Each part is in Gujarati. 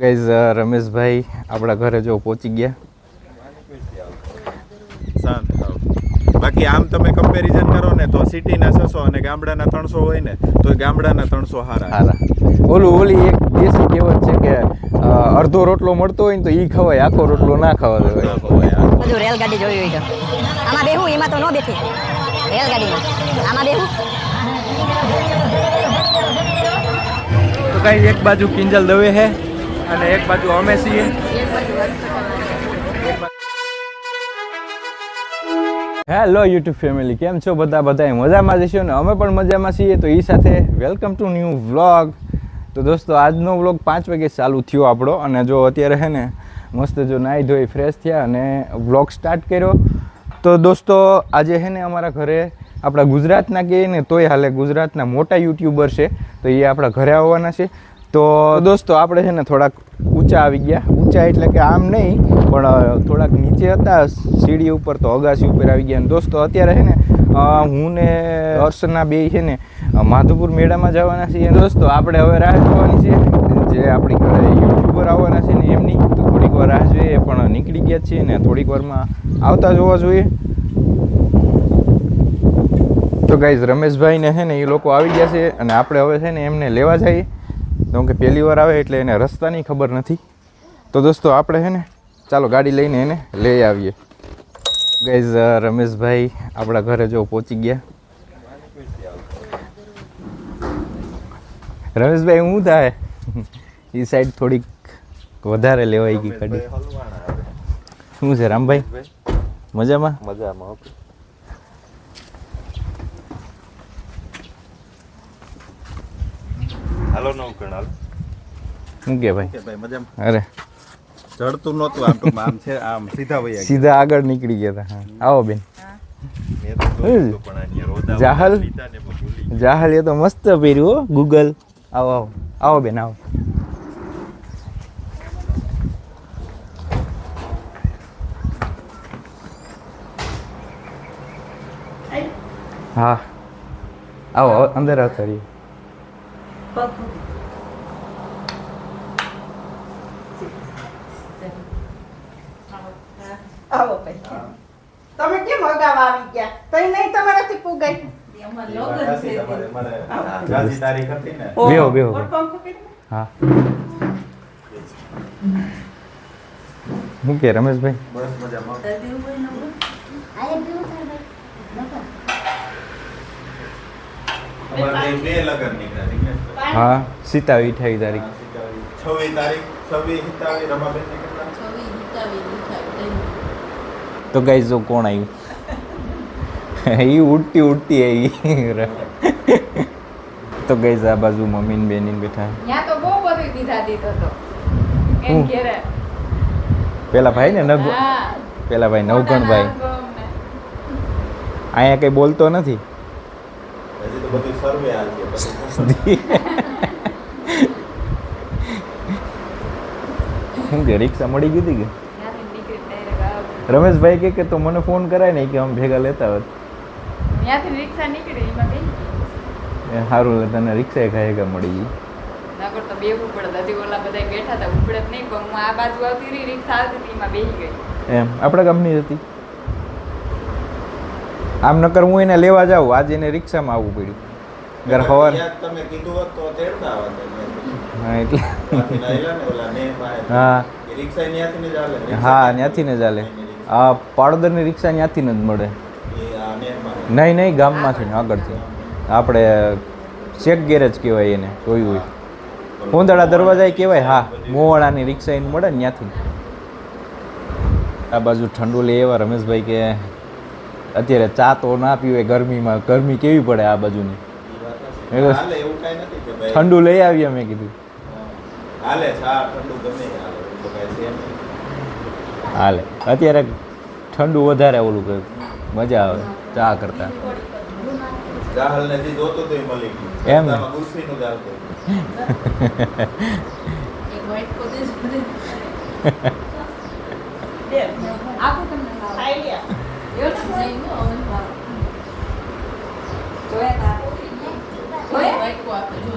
ગાઈઝ રમેશભાઈ આપણા ઘરે જો પહોંચી ગયા. શાંત બાકી આમ તમે કમ્પેરિઝન કરો ને તો સિટીના છસો અને ગામડાના ત્રણસો હોય ને તો ગામડાના ત્રણસો હારા. હારા. ઓલું ઓલી એક દેશી કહેવત છે કે અડધો રોટલો મળતો હોય ને તો એ ખવાય આખો રોટલો ના ખવાય રેલગાડી જોઈ હોય તો. આમાં બેહું એમાં તો ન બેઠી. રેલગાડીમાં. આમાં બેહું. તો કઈ એક બાજુ કિંજલ દવે છે અને એક બાજુ અમે છીએ. હેલો યુટ્યુબ ફેમિલી કેમ છો બધા? બધા મજામાં જશો ને? અમે પણ મજામાં છીએ. તો એ સાથે વેલકમ ટુ ન્યૂ વ્લોગ તો દોસ્તો, આજનો વ્લોગ પાંચ વાગે ચાલુ થયો આપણો. અને જો અત્યારે છે ને, મસ્ત જો નાહી ધોઈ ફ્રેશ થયા અને વ્લોગ સ્ટાર્ટ કર્યો. તો દોસ્તો, આજે છે ને અમારા ઘરે આપણા ગુજરાતના કહીએ ને તોય હાલે, ગુજરાતના મોટા યુટ્યુબર છે. તો એ આપણા ઘરે આવવાના છે. તો દોસ્તો, આપણે છે ને થોડાક ઊંચા આવી ગયા. ઊંચા એટલે કે આમ નહીં, પણ થોડાક નીચે હતા, સીડી ઉપર તો અગાસી ઉપર આવી ગયા. અને દોસ્તો, અત્યારે છે ને હું ને હર્ષના બે છે ને માધુપુર મેળામાં જવાના છીએ. દોસ્તો, આપણે હવે રાહ જોવાની છે. જે આપણી ઘરે યુટ્યુબર આવવાના છે ને, એમની તો થોડીક વાર રાહ જોઈએ, પણ નીકળી ગયા છીએ ને, થોડીક વારમાં આવતા જોવા જોઈએ. તો ગાઈઝ રમેશભાઈને છે ને, એ લોકો આવી ગયા છે, અને આપણે હવે છે ને, એમને લેવા જઈએ. તો કે પહેલી વાર આવે એટલે એને રસ્તાની ખબર નથી. તો દોસ્તો આપણે હે ને ચાલો ગાડી લઈને એને લઈ આવીએ. ગઈઝ રમેશભાઈ આપણા ઘરે જો પહોંચી ગયા. રમેશભાઈ હું થાય? એ સાઈડ થોડીક વધારે લેવાઈ ગઈ કડી શું છે રામભાઈ? મજામાં? મજામાં હાલો નવ કણાલ શું કે ભાઈ? કે ભાઈ મજામાં? અરે. ચડતું નહોતું આમ તો આમ છે આમ સીધા વયા સીધા આગળ નીકળી ગયા હતા આવો બેન. જાહલ? જાહલ એ તો મસ્ત પહેર્યું હો ગૂગલ આવો આવો. આવો બેન આવો. હા. આવો આવો, અંદર આવતા રહીએ આવો ભાઈ. તમે કેમ અગાઉ આવી ગયા? તઈ નહીં તમારાથી પુગાઈ? એ વાત સાચી તમારે. મારે રાજી તારીખ હતી ને. બેહો, બેહો. ઓર પંખો કરી દો. હા શું કે રમેશભાઈ? બસ મજામાં. અમારે બે લગ્ન નીકળ્યા. દિગ્નેશભાઈ. હા સીતાવી અઠાવી તારીખ. છવ્વીસ તારીખ છવ્વીસ સિત્તાવીસ રમાબેન તો ગાઈ જો કોણ આવ્યું એ ઉડતી ઉડતી આવી તો ગઈ આ બાજુ મમ્મી ને બેની બેઠા. ત્યાં તો બહુ બધું દીધા દીધો તો. હું? એમ ઘેરે પેલા ભાઈ ને નવ પેલા ભાઈ નવગણ ભાઈ. અહીંયા કઈ બોલતો નથી હજી તો બધું સર્વે હાલ છે બધું શું કે રિક્ષા મળી ગઈ હતી કે. રમેશભાઈ કે કે તો મને ફોન કરાય નહીં કે અમે ભેગા લેતા હોત. સારું તને રિક્ષા એક હેગા મળી ગઈ. નકર તો બેહવું પડે હજી ઓલા બધા બેઠા હતા ઉપડે નહીં પણ હું આ બાજુ આવતી રહી રિક્ષા આવતી હતી એમાં બેસી ગઈ. એમ આપણા ગામની હતી. આમ નકર હું એને લેવા જાઉં આજે એને રિક્ષામાં આવવું પડ્યું. ઘર સવાર તમે કીધું હોત તો તેડતા આવત અહીંયાથી. હા એટલે. હા. હા ત્યાંથી ને ચાલે આ પાડોદરની રિક્ષા ત્યાંથી જ મળે. નહીં નહીં ગામમાંથી ને આગળથી. આપણે ચેક ગેરેજ કહેવાય એને જોયું હોય. પોંદડા દરવાજા કહેવાય હા. મોવાળાની રિક્ષા એને મળે ને ત્યાંથી આ બાજુ ઠંડુ લઈ એવા રમેશભાઈ કે અત્યારે ચા તો ના પીવે ગરમીમાં ગરમી કેવી પડે આ બાજુની? ઠંડુ લઈ આવીએ મેં કીધું. હાલે ચા ઠંડુ ગમે હાલે તો કાંઈ છે નહીં. હાલે. અત્યારે ઠંડુ વધારે ઓલું કરે મજા આવે ચા કરતા. એમ ને? રસ્તામાં ગુસ્સીનું જ આવતું. દે. આપું તમને લાવો. ખાઈ લ્યા. એવું નથી? જોયા તા? જોયા?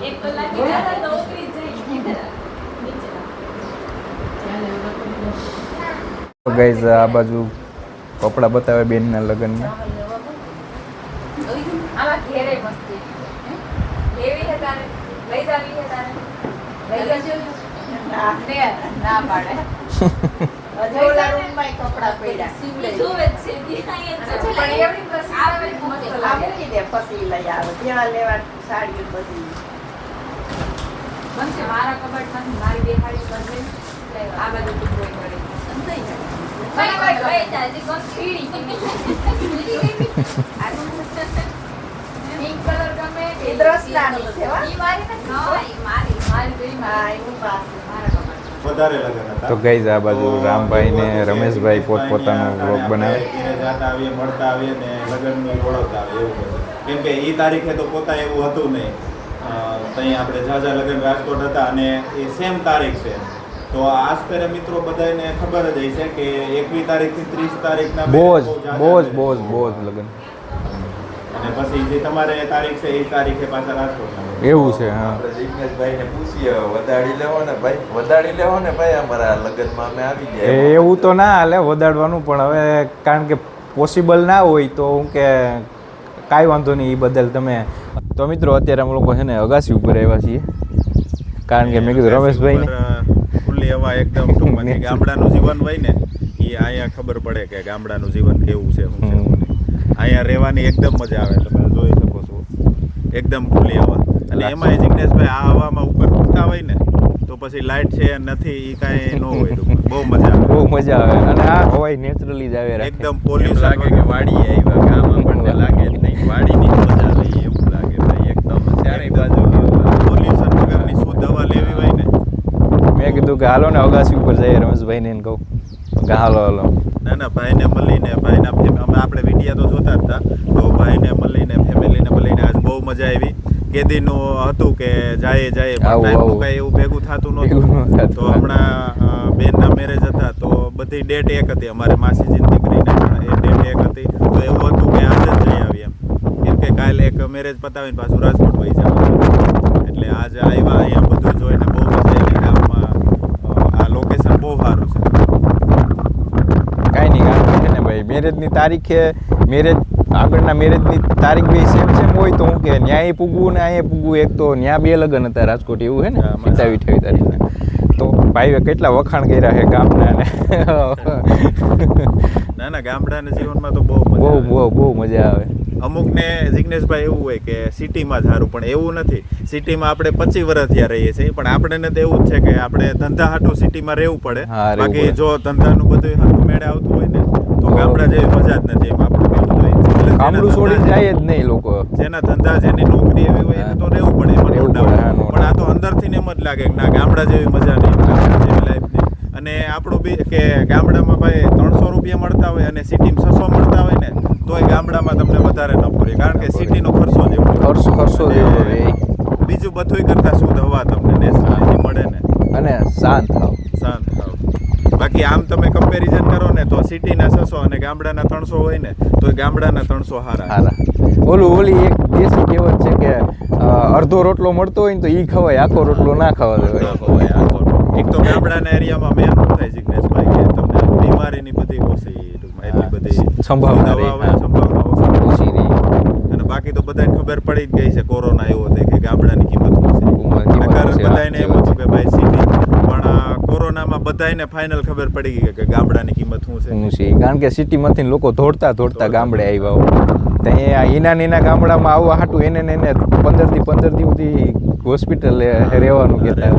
એક કલાક જોયા તા તો ઉતરી જ જાય. તો ગાઈઝ આ બાજુ કપડાં બતાવે બેનના લગ્નમાં મારા કબાટ એવડી બસ આવે આ બધી તો ઈ હા મારી. એવું પાસે મારા. કબાટ વધારે લગ્ન હતા. તો ગાઈઝ આ બાજુ રામભાઈ ને રમેશભાઈ પોત પોતાનો વ્લોગ બનાવે. જાતા આવીએ મળતા આવીએ ને લગ્નની ઓળખતા આવે એવું બધું. કેમ કે એ તારીખે તો પોતા એવું હતું નહીં. ત્યાં આપણે ઝાઝા લગ્ન રાજકોટ હતા અને એ સેમ તારીખ છે. તો આસપેરે મિત્રો બધાને ખબર જ હશે કે એકવીસ તારીખથી ત્રીસ તારીખના બહુ જ બહુ જ. બહુ જ બહુ જ લગ્ન. અને પછી જે તમારે તારીખ છે એ તારીખે પાછા રાજકોટ એવું છે હા. આપણે જિગ્નેશભાઈને પૂછીએ વધાડી લેવો ને ભાઈ? વધાડી લેવો ને ભાઈ? અમારા લગ્નમાં અમે આવી એ ગયા એવું તો ના હાલે વધાડવાનું પણ હવે કારણ કે પોસિબલ ના હોય તો હું કે કાંઈ વાંધો નહીં એ બદલ તમે તો મિત્રો અત્યારે અમે લોકો છે ને અગાસી ઉપર આવ્યા છીએ. કારણ કે મેં કીધું રમેશભાઈને. ઉપર, એવા એકદમ ટૂંકમાં કે ગામડાનું જીવન હોય ને એ અહીંયા ખબર પડે કે ગામડાનું જીવન કેવું છે શું છે અહીંયા રહેવાની એકદમ મજા આવે તમે જોઈ શકો છો. એકદમ ખુલ્લી હવા. અને એમાં જિગ્નેશભાઈ આ હવામાં ઉપર ઉઠતા હોય ને તો પછી લાઇટ છે નથી એ કાંઈ ન હોય બહુ મજા આવે. બહુ મજા આવે. અને આ હવાઈ નેચરલી જ આવે એકદમ પોલ્યુશન લાગે કે વાડી આવ્યા ગામ આપણને લાગે જ નહીં. વાડીની મજા આવે એવું લાગે. ભાઈ એકદમ ચારે બાજુ પોલ્યુશન વગરની શુદ્ધ હવા લેવી હોય ને મેં કીધું કે હાલો ને અગાસી ઉપર જઈએ રમેશભાઈને એને કહું. કે હાલો હાલો. ના ના ભાઈને મળીને ભાઈના અમે આપણે વિડીયા તો જોતા જ હતા. તો ભાઈને મળીને ફેમિલીને મળીને આજ બહુ મજા આવી. કેદીનું હતું કે જાય જાય ટાઈમનું કાંઈ એવું ભેગું થતું નહોતું. તો હમણાં બેનના મેરેજ હતા તો બધી ડેટ એક હતી. અમારે માસીજી દીકરીને પણ એ ડેટ એક હતી. તો એવું હતું કે આજે જ જઈ આવી એમ. કેમ કે કાલે એક મેરેજ પતાવીને પાછું રાજકોટ વહી જવાનું. એટલે આજે આવ્યા અહીંયા બધું જોઈને બહુ મજા આવી ગામમાં અ, આ લોકેશન બહુ સારું છે કાંઈ નહીં મેરેજની તારીખે મેરેજ આગળના મેરેજની તારીખ બે સેમ સેમ હોય તો હું કે ન્યાય પૂગવું ને અહીંયા પૂગવું એક તો ન્યા બે લગ્ન હતા રાજકોટ એવું હે ને? હા, મજા. તારીખને. તો ભાઈએ કેટલા વખાણ કર્યા છે ગામના ને ના ગામડાના જીવનમાં તો બહુ બહુ બહુ બહુ મજા આવે. અમુકને જિગ્નેશભાઈ એવું હોય કે સિટીમાં જ સારું પણ એવું નથી. સિટીમાં આપણે પચીસ વર્ષ ત્યાં રહીએ છીએ પણ આપણે તો એવું જ છે કે આપણે ધંધા હાટું સિટીમાં રહેવું પડે. બાકી જો ધંધાનું બધું હાથું મેળે આવતું હોય ને ગામડા જેવી મજા જ નથી એમ આપણે કેવું તો એ જ છે. એટલે જેના ગામડું છોડીને જાય જ નહીં લોકો. જેના ધંધા જેની નોકરી એવી હોય એને તો રહેવું પડે એમાં no રહેવું doubt. પડે, હા, no પણ આ તો અંદરથી એમ જ લાગે કે ના ગામડા જેવી મજા નહીં ગામડા જેવી લાઈફ નહીં. અને આપણું બી કે ગામડામાં ભાઈ ત્રણસો રૂપિયા મળતા હોય અને સિટીમાં છસો મળતા હોય ને તોય ગામડામાં તમને વધારે ન પડે કારણ કે સિટીનો ખર્ચો જ એવો ખર્ચો ખર્ચો જ એવો બીજું બધુંય કરતા શુદ્ધ હવા તમને નેચરલી મળે ને. અને શાંત શાંત થાવ. બાકી આમ તમે કમ્પેરિઝન કરો ને તો સિટીના છસો અને ગામડાના ત્રણસો હોય ને તો ગામડાના ત્રણસો હારા. હારા. ઓલું ઓલી એક દેશી કહેવત છે કે અડધો રોટલો મળતો હોય ને તો એ ખવાય આખો રોટલો ના ખાવા દેવાય તો હોય આ તો. એક તો ગામડાના એરિયામાં મેં શું થાય જિગ્નેશભાઈ કે તમને બીમારીની બધી ઓછી એટલી બધી સંભાવના ઓછી ઓછી રહી. અને બાકી તો બધાને ખબર પડી જ ગઈ છે કોરોના એવો હતો કે ગામડાની કિંમત શું કિંમત છે નકર શું છે, બધાને એમ હતું કે ભાઈ સિટી પણ કોરોનામાં બધાને ફાઇનલ ખબર પડી ગઈ કે ગામડાની કિંમત શું છે? શું છે. કારણ કે સિટીમાંથી લોકો દોડતા દોડતા ગામડે આવ્યા હોય. ત્યાં અહીંયા ઈના નીના ગામડામાં આવવા હાટું એને ને એને પંદરથી પંદર દી સુધી હોસ્પિટલ રહેવાનું કહેતા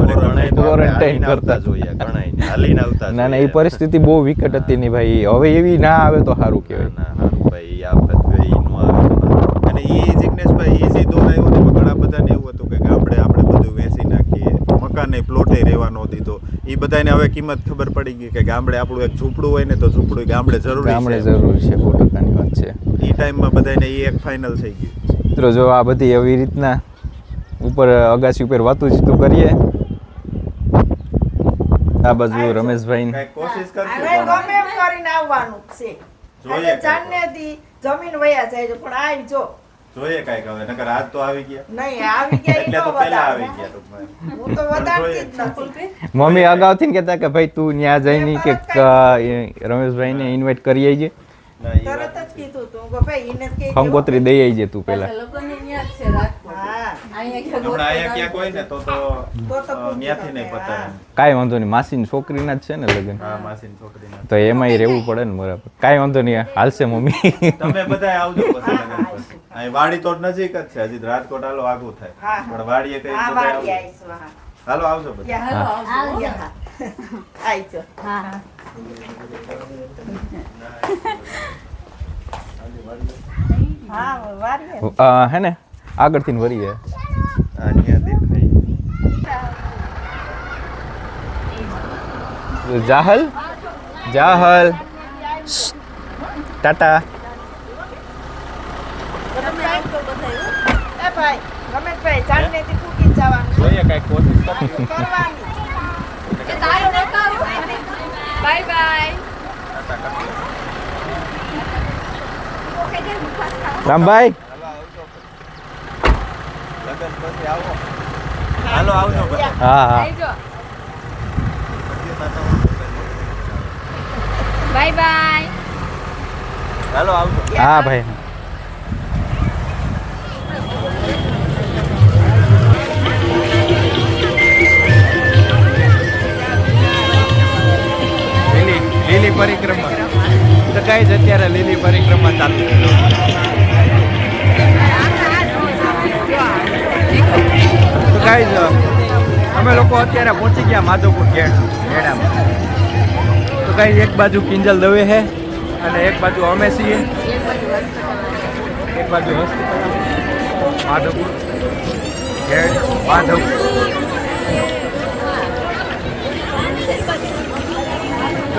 ક્વોરન્ટાઇન કરતા જોઈએ હાલીને આવતા ના ના એ પરિસ્થિતિ બહુ વિકટ હતી ને ભાઈ. હવે એવી ના આવે તો સારું કહેવાય. ના, ભાઈ આફત ગઈ નો આવે. અને એ જિગ્નેશભાઈ એ જે દોર આવ્યો ને ઘણા બધાને એવું હતું કે ગામડે આપણે બધું વેચી મકાને પ્લોટે રહેવા ન દીધો. એ બધાને હવે કિંમત ખબર પડી ગઈ કે ગામડે આપણું એક ઝૂંપડું હોય ને તો ઝૂંપડું ગામડે જરૂરી ગામડે જરૂરી છે સો ટકાની વાત છે. એ ટાઈમમાં બધાને એ એક ફાઇનલ થઈ ગયું. મિત્રો જો આ બધી એવી રીતના ઉપર અગાસી ઉપર વાતું જીતું કરીએ. આ બાજુ રમેશભાઈ કોશિશ કરશું ગમે એમ કરીને આવવાનું છે. જોઈએ આજે જમીન વયા જાય છે પણ આવી જો. જોઈએ કંઈક હવે નકર આજ તો આવી ગયા. નહીં આવી ગયા એટલે તો પહેલા આવી ગયા ટૂંકમાં હું તો વધારતી જ નથી. મમ્મી અગાઉથી ને કહેતા કે ભાઈ તું ત્યાં જઈને કે રમેશભાઈ ને રમેશભાઈને ઇન્વાઇટ કરી આવજે તરત વાત જ કીધું તું. કે ભાઈ એને જ કહેજો. દઈ આવજે તું પહેલા. લોકોને ન્યા છે રાજકોટ હા. અહીંયા હમણાં અહીંયા ને તો તો તો તો અ, ન્યાથી નહીં હા. પતાવે કાંઈ વાંધો નહીં. માસીની છોકરીના જ છે ને લગ્ન. હા માસીની છોકરીના તો એમાંય રહેવું પડે ને બરાબર. કાંઈ વાંધો નહીં હાલશે મમ્મી. તમે બધા આવજો પછી લગન પછી અહીં વાડી તો નજીક જ છે હજી રાજકોટ હાલો આગું થાય. પણ વાડીએ કઈ હાલો આવજો બધા. હા. આવજો. ને? આગળથી દેખાય. જાહલ? જાહલ. ટાટા એ ભાઈ રમેશભાઈ જાનનેથી ફૂકી જ જવાનું જોઈએ કાંઈક કોશિશ કરો કરવાની બાય બાય રામભાઈ લગન પછી આવો હાલો આવજો બધા હા હા આવજો બાય બાય લીલી પરિક્રમા. તો કઈ જ અત્યારે લીલી પરિક્રમા ચાલુ તો કઈ જ અમે લોકો અત્યારે પહોંચી ગયા માધવપુર ગેટ ગેડામાં તો કઈ એક બાજુ કિંજલ દવે છે અને એક બાજુ અમે છીએ. એક બાજુ હોસ્પિટલ માધવપુર ગેટ માધવપુર.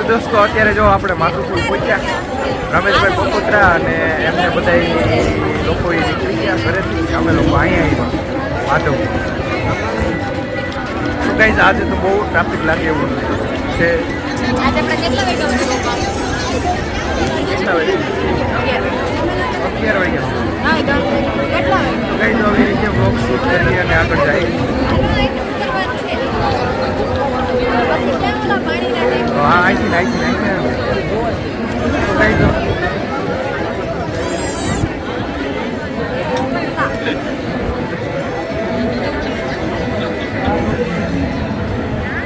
તો દોસ્તો અત્યારે જો આપણે માધવપુર પહોંચ્યા રમેશભાઈ બપોત્રા અને એમને બધા લોકો નીકળી ગયા ઘરેથી. અમે લોકો અહીંયા આવ્યા. માધવપુર તો કઈ આજે તો બહુ ટ્રાફિક લાગે એવું છે. કેટલા વાગે અગિયાર વાગ્યા કઈ તો આવી રીતે બ્લોગ શૂટ કરીએ અને આગળ તો હા અહીંથી ને અહીંથી ને અહીંથી ને. તો કઈ તો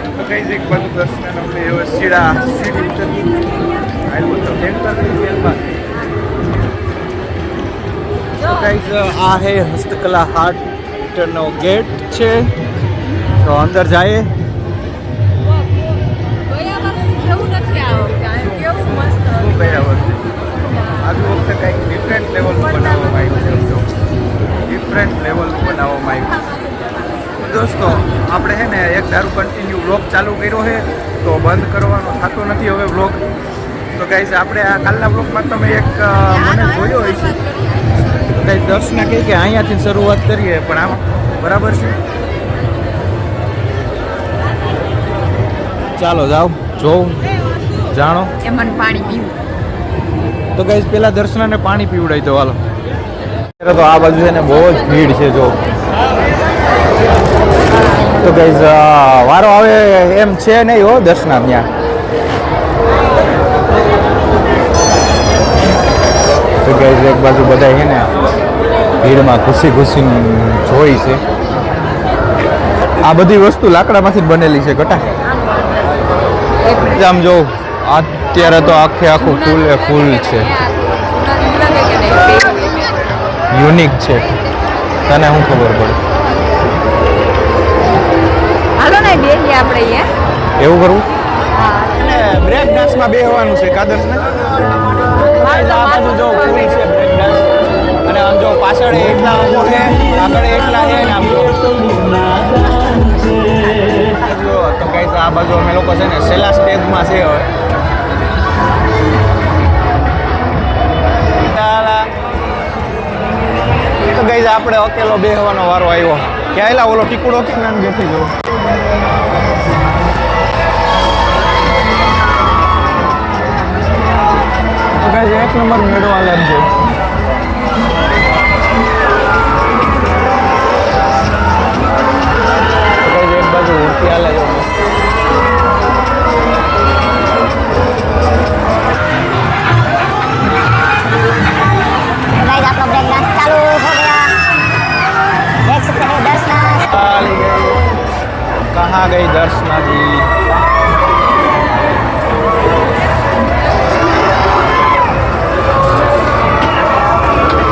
તો કઈ જ એક બાજુ દર્શન આપણે એવો સીડા સીડી ઉતરી આટલું તો બેંકર બેંકમાં તો ગાઈઝ આ હે હસ્તકલા હાટનો ગેટ છે તો અંદર જઈએ ગયા વર્ષે. આજ વખતે કંઈક ડિફરન્ટ લેવલનું બનાવવામાં આવ્યું છે ડિફરન્ટ લેવલનું બનાવવામાં આવ્યું છે. દોસ્તો આપણે છે ને એક દારૂ કન્ટિન્યુ વ્લોગ ચાલુ કર્યો છે તો બંધ કરવાનો થતો નથી હવે વ્લોગ તો ગાઈઝ આપણે આ કાલના વ્લોગમાં તમે એક મને જોયો હોય છે. કઈ દર્શના કહે કે અહીંયાથી શરૂઆત કરીએ પણ આમ બરાબર છે? ચાલો જાઓ જોઉં જાણો. એ મને પાણી પીવું. તો ગઈ પેલા દર્શનાને પાણી પીવડાવી દો હાલો. અત્યારે તો આ બાજુ છે ને બહુ જ ભીડ છે જો. તો ગઈ વારો આવે એમ છે નહીં હો દર્શના ત્યાં. તો ગઈ એક બાજુ બધા છે ને ભીડમાં ઘૂસી ઘૂસીને જોઈ છે. આ બધી વસ્તુ લાકડામાંથી જ બનેલી છે ઘટા. આમ. જો અત્યારે તો આખે આખું ફૂલ એ ફૂલ છે. યુનિક છે. તને શું ખબર પડે? હાલો ને બેહીએ આપણે અહીંયા. એવું કરવું? અને બ્રેક ડાન્સમાં બેહવાનું છે કાદર્સ ને આ બાજુ જો ફૂલ છે બ્રેક ડાન્સ અને આમ જો પાછળ એટલા લોકો છે આગળ એટલા છે ને આમ જો. જો તો કઈ આ બાજુ અમે લોકો છે ને છેલ્લા સ્ટેજમાં છે હવે. આપણે અકેલો બેહવાનો વારો આવ્યો. ક્યાં ઓલો ટીકુડો કે નામ જતી ગયો. એક નંબર મેળો આલેમ એક બાજુ ઉઠી આલે कहाँ गई दर्शना जी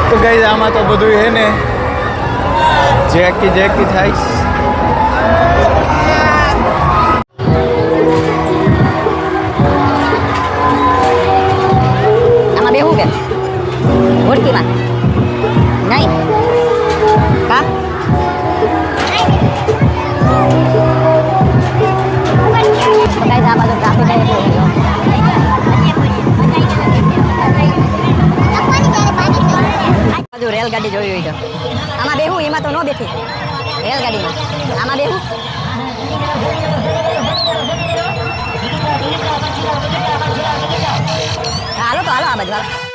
તો ગઈ આમાં તો બધું હે ને. જેકી જેકી થાય. આમાં બેહું કે? ઓળખીમાં રેલગાડી જોઈ હોય તો. આમાં બેહું, એમાં તો ન બેઠી. રેલગાડીમાં. આમાં બેહું. હાલો તો હાલો આ બાજુ